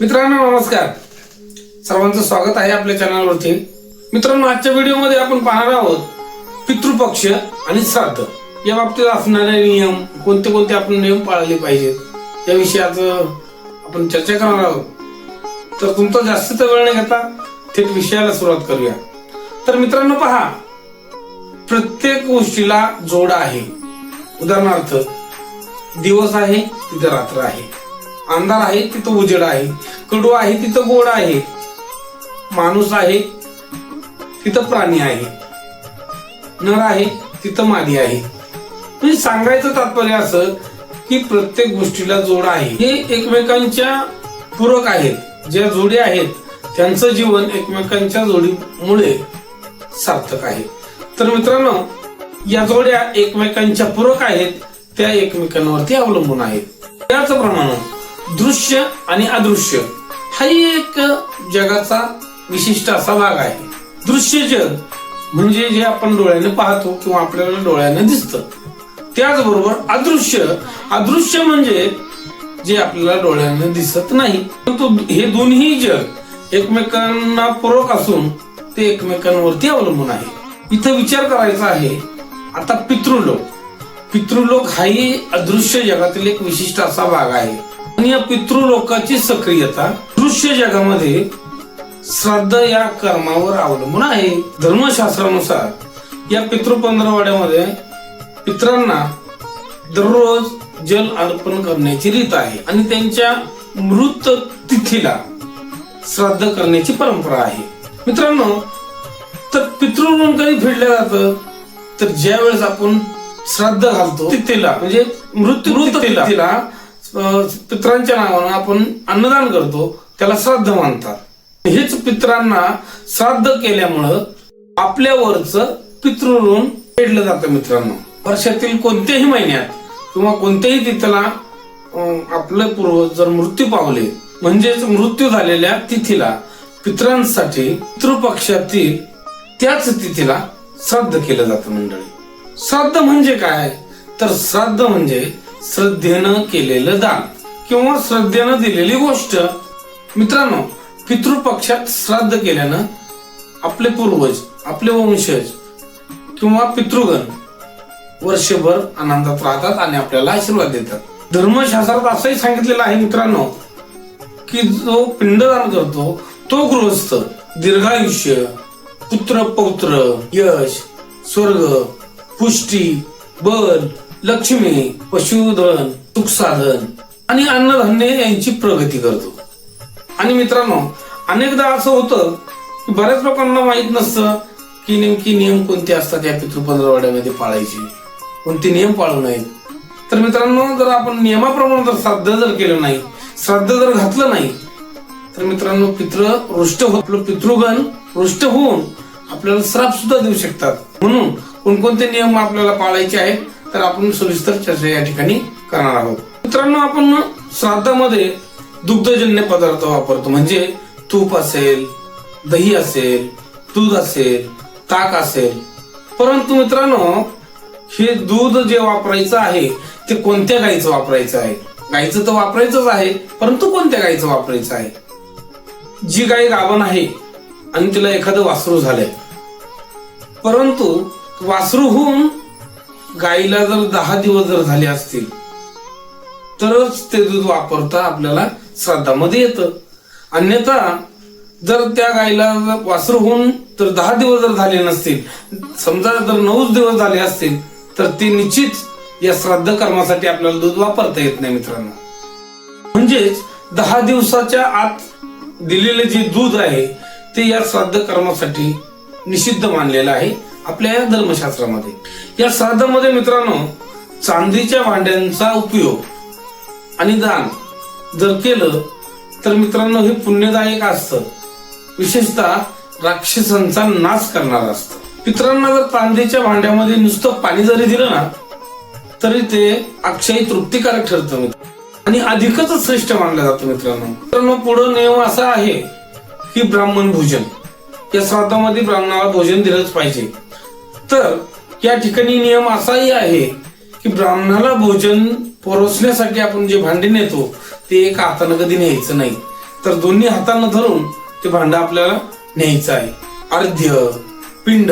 मित्रांनो नमस्कार. सर्वांचं स्वागत आहे आपल्या चॅनलवरती. मित्रांनो आजच्या व्हिडिओमध्ये आपण पाहणार आहोत पितृपक्ष आणि श्राद्ध. या बाबतीत असणारे नियम कोणते कोणते आपण नियम पाळले पाहिजेत या विषयाचं आपण चर्चा करणार आहोत. तर तुमचा जास्तीचा वेळ न घेता थेट विषयाला सुरुवात करूया. तर मित्रांनो पहा. प्रत्येक गोष्टीला जोड आहे. उदाहरणार्थ दिवस आहे तिथं रात्र आहे. अंधार आहे तिथं उजेड आहे. कडू आहे तिथं गोड आहे. माणूस आहे तिथं प्राणी आहे. नर आहे तिथं मादी आहे. म्हणजे सांगायचं तात्पर्य असं की प्रत्येक गोष्टीला जोड आहे. हे एकमेकांच्या पूरक आहेत. ज्या जोडी आहेत त्यांचं जीवन एकमेकांच्या जोडीमुळे सार्थक आहे. तर मित्रांनो या जोड्या एकमेकांच्या पूरक आहेत त्या एकमेकांवरती अवलंबून आहेत. त्याचप्रमाणे दृश्य आणि अदृश्य. हाही एक जगाचा विशिष्ट असा भाग आहे. दृश्य जग म्हणजे जे आपण डोळ्याने पाहतो किंवा आपल्याला डोळ्याने दिसतं. त्याचबरोबर अदृश्य. अदृश्य म्हणजे जे आपल्याला डोळ्याने दिसत नाही. परंतु हे दोन्ही जग एकमेकांना पूरक असून ते एकमेकांवरती अवलंबून आहे. इथं विचार करायचा आहे. आता पितृलोक. पितृलोक हाही अदृश्य जगातील एक विशिष्ट असा भाग आहे. आणि या पितृलोकाची सक्रियता दृश्य जगामध्ये श्राद्ध या कर्मावर अवलंबून आहे. धर्मशास्त्रानुसार या पितृ पंधरवाड्यामध्ये पित्रांना दररोज जल अर्पण करण्याची रीत आहे आणि त्यांच्या मृत तिथीला श्राद्ध करण्याची परंपरा आहे. मित्रांनो तर पितृऋण कधी फेडलं जातं? तर ज्या वेळेस आपण श्राद्ध घालतो तिथीला म्हणजे मृत्यू मृत पित्रांच्या नावानं आपण अन्नदान करतो त्याला श्राद्ध मानतात. हेच पित्रांना श्राद्ध केल्यामुळं आपल्यावरच पितृऋण फेडलं जातं मित्रांनो. वर्षातील कोणत्याही महिन्यात किंवा कोणत्याही तिथीला आपले पूर्वज जर मृत्यू पावले म्हणजेच मृत्यू झालेल्या तिथीला पित्रांसाठी पितृपक्षातील त्याच तिथीला श्राद्ध केलं जातं मंडळी. श्राद्ध म्हणजे काय? तर श्राद्ध म्हणजे श्रद्धेनं केलेलं दान किंवा श्रद्धेनं दिलेली गोष्ट. मित्रांनो पितृपक्षात श्राद्ध केल्यानं आपले पूर्वज आपले वंशज किंवा पितृगण वर्षभर आनंदात राहतात आणि आपल्याला आशीर्वाद देतात. धर्मशास्त्रात असंही सांगितलेलं आहे मित्रांनो की जो पिंडदान करतो तो गृहस्थ दीर्घायुष्य पुत्र पौत्र यश स्वर्ग पुष्टी बल लक्ष्मी पशुधन सुखसाधन आणि अन्नधान्य यांची प्रगती करतो. आणि मित्रांनो अनेकदा असं होतं की बऱ्याच लोकांना माहीत नसतं की नेमकी नियम कोणते असतात या पितृपंधरवाड्यामध्ये पाळायचे कोणते नियम पाळू नयेत. तर मित्रांनो जर आपण नियमाप्रमाणे जर श्राद्ध जर केलं नाही श्राद्ध जर घातलं नाही तर मित्रांनो पित्र रुष्ट हो आपलं पितृगण रुष्ट होऊन आपल्याला श्राप सुद्धा देऊ शकतात. म्हणून कोणकोणते नियम आपल्याला पाळायचे आहेत तर आपण सविस्तर चर्चा या ठिकाणी करणार आहोत. मित्रांनो आपण श्राद्धामध्ये दुग्धजन्य पदार्थ वापरतो. म्हणजे तूप असेल दही असेल दूध असेल ताक असेल. परंतु मित्रांनो हे दूध जे वापरायचं आहे ते कोणत्या गाईचं वापरायचं आहे? गाईचं तर वापरायचंच आहे परंतु कोणत्या गाईचं वापरायचं आहे? जी गाय गाभण आहे आणि तिला एखादं वासरू झालंय. परंतु वासरू होऊन गाईला जर दहा दिवस जर झाले असतील तरच ते दूध वापरता आपल्याला श्राद्धामध्ये येतं. अन्यथा जर त्या गाईला वासरू होऊन तर दहा दिवस जर झाले नसतील समजा जर नऊच दिवस झाले असतील तर ते निश्चित या श्राद्ध कर्मासाठी आपल्याला दूध वापरता येत नाही मित्रांनो. म्हणजेच दहा दिवसाच्या आत दिलेले जे दूध आहे ते या श्राद्ध कर्मासाठी निषिद्ध मानलेलं आहे. आपल्या या धर्मशास्त्रामध्ये. या श्राद्धामध्ये मित्रांनो चांदीच्या भांड्यांचा उपयोग आणि दान जर केलं तर मित्रांनो हे पुण्यदायक असतं. विशेषतः राक्षसांचा नाश करणार असतं. पित्रांना जर चांदीच्या भांड्यामध्ये नुसतं पाणी जरी दिलं ना तरी ते अक्षय तृप्तिकारक ठरतं आणि अधिकच श्रेष्ठ मानलं जातं मित्रांनो. मित्रांनो पुढं नियम असा आहे की ब्राह्मण भोजन. या श्राद्धामध्ये ब्राह्मणाला भोजन दिलंच पाहिजे. तर या ठिकाणी नियम असाही आहे की ब्राह्मणाला भोजन पोहोचण्यासाठी आपण जे भांडे नेतो ते एका हातानं कधी न्यायचं नाही. तर दोन्ही हातानं धरून ते भांड आपल्याला न्यायचं आहे. अर्ध्य पिंड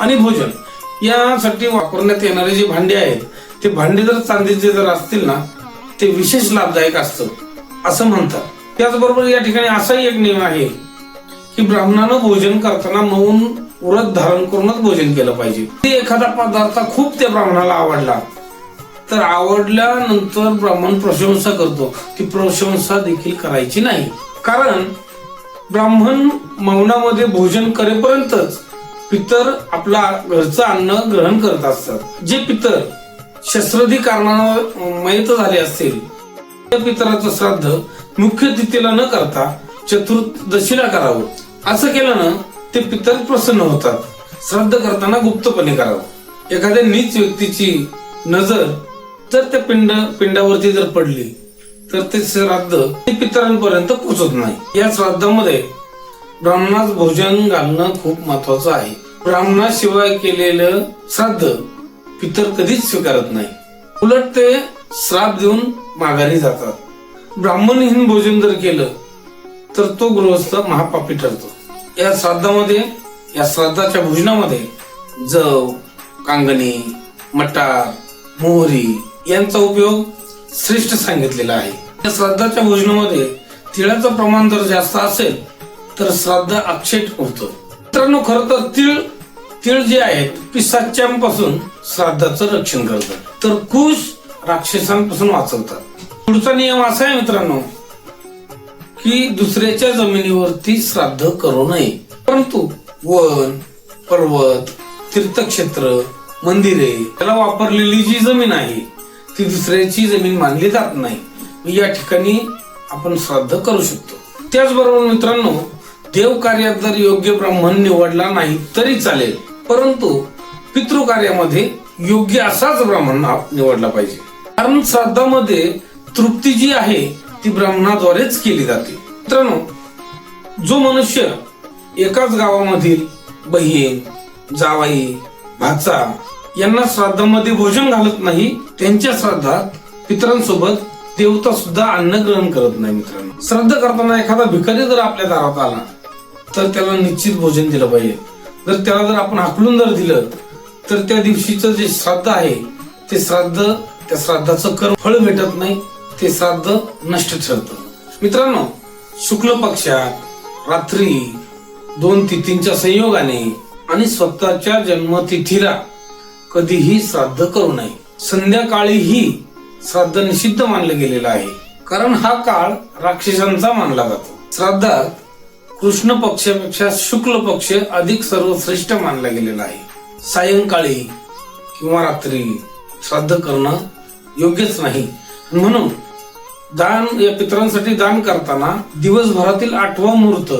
आणि भोजन यासाठी वापरण्यात येणारे जे भांडे आहेत ते भांडे जर चांदीचे जर असतील ना ते विशेष लाभदायक असतं असं म्हणतात. त्याचबरोबर या ठिकाणी असाही एक नियम आहे की ब्राह्मणानं भोजन करताना मौन व्रत धारण करूनच भोजन केलं पाहिजे. ते एखादा पदार्थ खूप त्या ब्राह्मणाला आवडला तर आवडल्यानंतर ब्राह्मण प्रशंसा करतो ती प्रशंसा देखील करायची नाही. कारण ब्राह्मण मौनामध्ये भोजन करेपर्यंतच पितर आपला घरचं अन्न ग्रहण करत असतात. जे पितर शस्त्रधी कारणानं मयत झाले असतील त्या पितराचं श्राद्ध मुख्य तिथीला न करता चतुर्दशीला करावं. असं केलं ना ते पितर प्रसन्न होतात. श्राद्ध करताना गुप्तपणे करावं. एखाद्या नीच व्यक्तीची नजर जर त्या पिंड पिंडावरती जर पडली तर ते श्राद्ध ते पितरांपर्यंत पोहोचत नाही. या श्राद्धामध्ये ब्राह्मणास भोजन घालणं खूप महत्वाचं आहे. ब्राह्मणाशिवाय केलेलं श्राद्ध पितर कधीच स्वीकारत नाही. उलट ते श्राद्ध देऊन माघारी जातात. ब्राह्मणहीन भोजन जर केलं तर तो गृहस्थ महापापी ठरतो. या श्राद्धामध्ये या श्राद्धाच्या भोजनामध्ये जव कांगणी मटार मोहरी यांचा उपयोग श्रेष्ठ सांगितलेला आहे. या श्राद्धाच्या भोजनामध्ये तिळाचं प्रमाण जर जास्त असेल तर श्राद्ध अक्षेट होतं मित्रांनो खर तर तिळ तिळ जे आहेत पिसाच्यांपासून श्राद्धाचं रक्षण करतात. तर कुश राक्षसांपासून वाचवतात. पुढचा नियम असा आहे मित्रांनो की दुसऱ्याच्या जमिनीवरती श्राद्ध करू नये. परंतु वन पर्वत तीर्थक्षेत्र मंदिरे त्याला वापरलेली जी जमीन आहे ती दुसऱ्याची जमीन मानली जात नाही. या ठिकाणी आपण श्राद्ध करू शकतो. त्याचबरोबर मित्रांनो देव कार्यात जर योग्य ब्राह्मण निवडला नाही तरी चालेल. परंतु पितृ कार्यामध्ये योग्य असाच ब्राह्मण हा निवडला पाहिजे. कारण श्राद्धामध्ये तृप्ती जी आहे ती ब्राह्मणाद्वारेच केली जाते. मित्रांनो जो मनुष्य एकाच गावामधील बहीण जावाई भाचा यांना श्राद्धामध्ये भोजन घालत नाही त्यांच्या श्राद्धात पितरांसोबत देवता सुद्धा अन्न ग्रहण करत नाही मित्रांनो. श्राद्ध करताना एखादा भिकारी जर आपल्या दारात आला तर त्याला निश्चित भोजन दिलं पाहिजे. जर त्याला जर आपण हाकलून जर दिलं तर त्या दिवशीचं जे श्राद्ध आहे ते श्राद्ध त्या श्राद्धाचं कर फळ भेटत नाही. ते श्राद्ध नष्ट ठरत. मित्रांनो शुक्ल पक्षात रात्री दोन तिथींच्या संयोगाने आणि स्वतःच्या जन्मतिथीला कधीही श्राद्ध करू नये. संध्याकाळीही श्राद्ध निषिद्ध मानलं गेलेलं आहे. कारण हा काळ राक्षसांचा मानला जातो. श्राद्धात कृष्ण पक्षापेक्षा शुक्ल पक्ष अधिक सर्वश्रेष्ठ मानला गेलेला आहे. सायंकाळी किंवा रात्री श्राद्ध करणं योग्यच नाही. म्हणून दान या पितरांसाठी दान करताना दिवसभरातील आठवा मुहूर्त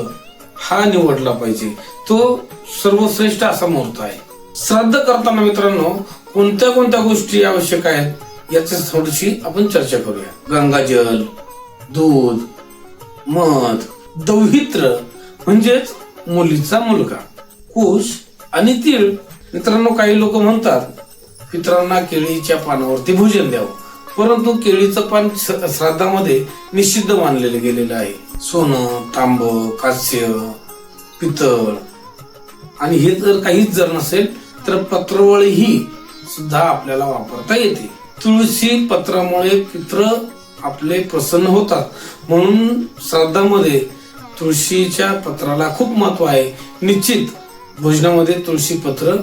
हा निवडला पाहिजे. तो सर्वश्रेष्ठ असा मुहूर्त आहे. श्राद्ध करताना मित्रांनो कोणत्या कोणत्या गोष्टी आवश्यक आहेत याची थोडीशी आपण चर्चा करूया. गंगाजल दूध मध दौहित्र म्हणजेच मुलीचा मुलगा कुश आणि तीळ. मित्रांनो काही लोक म्हणतात पित्रांना केळीच्या पानावरती भोजन द्यावं. परंतु केळीचं पान श्राद्धामध्ये निषिद्ध मानलेलं गेलेलं आहे. सोनं तांब कास्य पितळ. आणि हे जर काहीच जर नसेल तर पत्रवळी ही सुद्धा आपल्याला वापरता येते. तुळशी पत्रामुळे पित्र आपले प्रसन्न होतात. म्हणून श्राद्धामध्ये तुळशीच्या पत्राला खूप महत्त्व आहे. निश्चित भोजनामध्ये तुळशी पत्र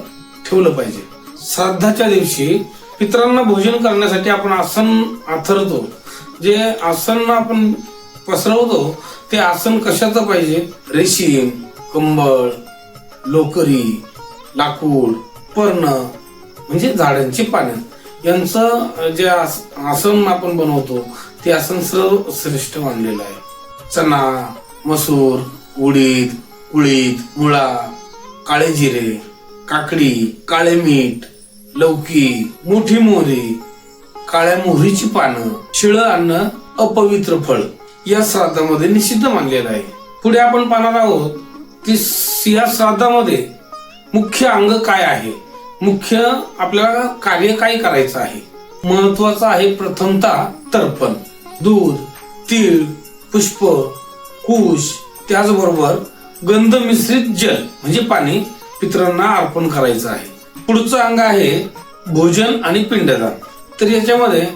ठेवलं पाहिजे. श्राद्धाच्या दिवशी पितरांना भोजन करण्यासाठी आपण आसन आथरतो. जे आसन आपण पसरवतो ते आसन कशाचं पाहिजे? रेशीम कंबळ लोकरी लाकूड पर्ण म्हणजे झाडांची पाने. यांचं जे आस- आसन आपण बनवतो ते आसन सर्व श्रेष्ठ मानलेलं आहे. चना मसूर उडीद उळीद मुळा काळे जिरे काकडी काळे मीठ लौकी मोठी मोहरी काळ्या मोहरीची पानं शिळ अन्न अपवित्र फळ या श्राद्धामध्ये निषिद्ध मानलेलं आहे. पुढे आपण पाहणार आहोत की या श्राद्धामध्ये मुख्य अंग काय आहे? मुख्य आपल्याला कार्य काय करायचं आहे? महत्वाचं आहे प्रथमतः तर्पण. दूध तीळ पुष्प कुश त्याचबरोबर गंध मिश्रित जल म्हणजे पाणी पितरांना अर्पण करायचं आहे. पुढचं अंग आहे भोजन आणि पिंडदान. तर याच्यामध्ये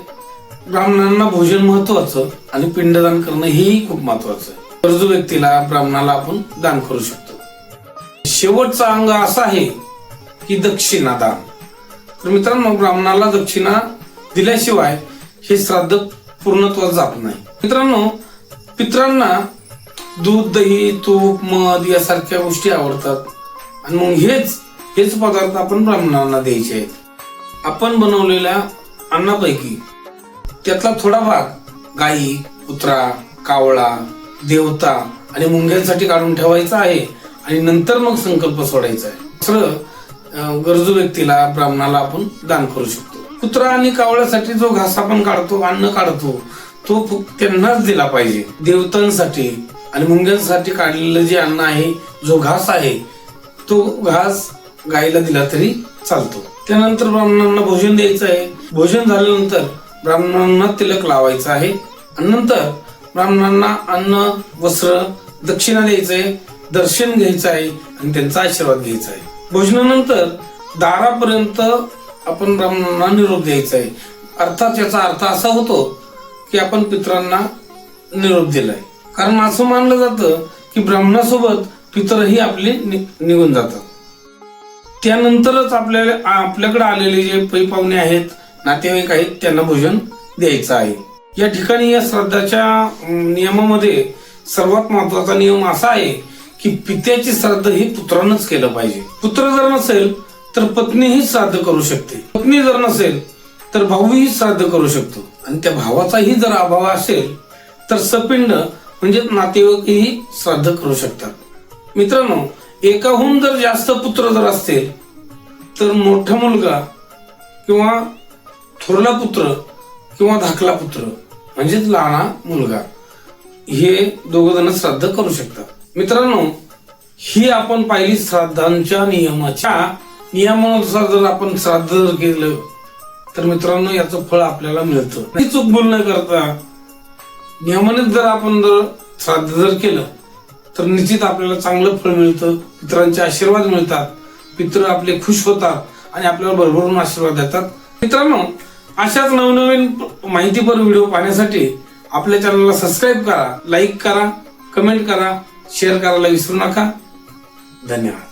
ब्राह्मणांना भोजन महत्वाचं आणि पिंडदान करणं हेही खूप महत्वाचं आहे गरजू व्यक्तीला ब्राह्मणाला आपण दान करू शकतो. शेवटचा अंग असा आहे की दक्षिणा दान. तर मित्रांनो ब्राह्मणाला दक्षिणा दिल्याशिवाय हे श्राद्ध पूर्णत्वास जात नाही. मित्रांनो पित्रांना दूध दही तूप मध यासारख्या गोष्टी आवडतात. आणि मग हेच हेच पदार्थ आपण ब्राह्मणांना द्यायचे आहेत. आपण बनवलेल्या अन्नापैकी त्यातला थोडा भाग गाई कुत्रा कावळा देवता आणि मुंग्यांसाठी काढून ठेवायचा आहे आणि नंतर मग संकल्प सोडायचा आहे. सरळ गरजू व्यक्तीला ब्राह्मणाला आपण दान करू शकतो. कुत्रा आणि कावळ्यासाठी जो घास आपण काढतो अन्न काढतो तो त्यांनाच दिला पाहिजे. देवतांसाठी आणि मुंग्यांसाठी काढलेलं जे अन्न आहे जो घास आहे तो घास गायीला दिला तरी चालतो. त्यानंतर ब्राह्मणांना भोजन द्यायचं आहे. भोजन झाल्यानंतर ब्राह्मणांना तिलक लावायचं आहे. आणि नंतर ब्राह्मणांना अन्न वस्त्र दक्षिणा द्यायचंय दर्शन घ्यायचं आहे आणि त्यांचा आशीर्वाद घ्यायचा आहे. भोजनानंतर दारापर्यंत आपण ब्राह्मणांना निरोप द्यायचा आहे. अर्थात याचा अर्थ असा होतो की आपण पितरांना निरोप दिलाय. कारण असं मानलं जातं की ब्राह्मणासोबत पितरही आपले नि- निघून जातात. त्यानंतरच आपल्याला आपल्याकडे आलेले जे पै पाहुणे आहेत नातेवाईक आहेत त्यांना भोजन द्यायचं आहे. या ठिकाणी या श्राद्धाच्या नियमामध्ये सर्वात महत्त्वाचा नियम असा आहे की पित्याची श्राद्ध ही पुत्रानंच केलं पाहिजे. पुत्र जर नसेल तर पत्नीही श्राद्ध करू शकते. पत्नी जर नसेल तर भाऊही श्राद्ध करू शकतो. आणि त्या भावाचाही जर अभाव असेल तर सपिंड म्हणजे नातेवाईकही श्राद्ध करू शकतात. मित्रांनो एकाहून जर जास्त पुत्र जर असतील तर मोठा मुलगा किंवा थोरला पुत्र किंवा धाकला पुत्र म्हणजेच लहाना मुलगा हे दोघ जण श्राद्ध करू शकतात. मित्रांनो ही आपण पाहिली श्राद्धांच्या नियमाच्या. नियमानुसार जर आपण श्राद्ध जर केलं तर मित्रांनो याचं फळ आपल्याला मिळतं. चूक भूल न करता नियमानेच जर आपण जर श्राद्ध जर केलं तर निश्चित आपल्याला चांगलं फळ मिळतं मित्रांचे आशीर्वाद मिळतात पित्र आपले खुश होतात आणि आपल्याला भरभरून आशीर्वाद देतात. मित्रांनो अशाच नवनवीन माहितीपर व्हिडिओ पाहण्यासाठी आपल्या चॅनलला सबस्क्राईब करा लाईक करा कमेंट करा शेअर करायला विसरू नका. धन्यवाद.